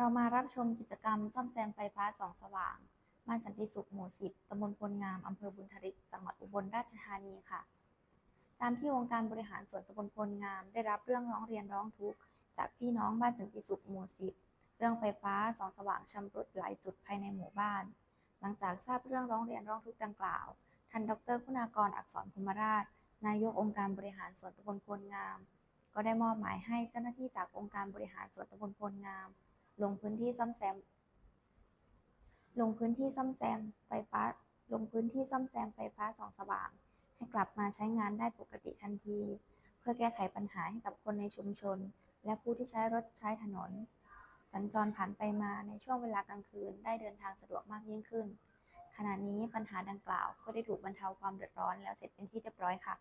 รามารับชมกิจกรรมซ่อมแซมไฟฟ้าสองสว่าง บ้านสันติสุขหมู่10ตำบลพลงาม อำเภอบุญทริก จังหวัดอุบลราชธานีค่ะ ตามที่องค์การบริหารส่วนตำบลพลงาม ได้รับเรื่องร้องเรียนร้องทุกข์จากพี่น้องบ้านสันติสุขหมู่10เรื่องไฟฟ้าสองสว่างชำรุดหลายจุดภายในหมู่บ้าน หลังจากทราบเรื่องร้องเรียนร้องทุกข์ดังกล่าว ท่านดรคุณากรอักษรภูมิราช นายกองค์การบริหารส่วนตำบลพลงาม ก็ได้มอบหมายให้เจ้าหน้าที่จากองค์การบริหารส่วนตำบลพลงาม ลงพื้นที่ซ่อมแซม ลงพื้นที่ซ่อมแซมไฟฟ้า ลงพื้นที่ซ่อมแซมไฟฟ้าสองสว่าง ให้กลับมาใช้งานได้ปกติทันที เพื่อแก้ไขปัญหาให้กับคนในชุมชน และผู้ที่ใช้รถใช้ถนน สัญจรผ่านไปมาในช่วงเวลากลางคืนได้เดินทางสะดวกมากยิ่งขึ้น ขณะนี้ปัญหาดังกล่าวก็ได้ถูกบรรเทาความเดือดร้อนแล้วเสร็จเป็นที่เรียบร้อยค่ะ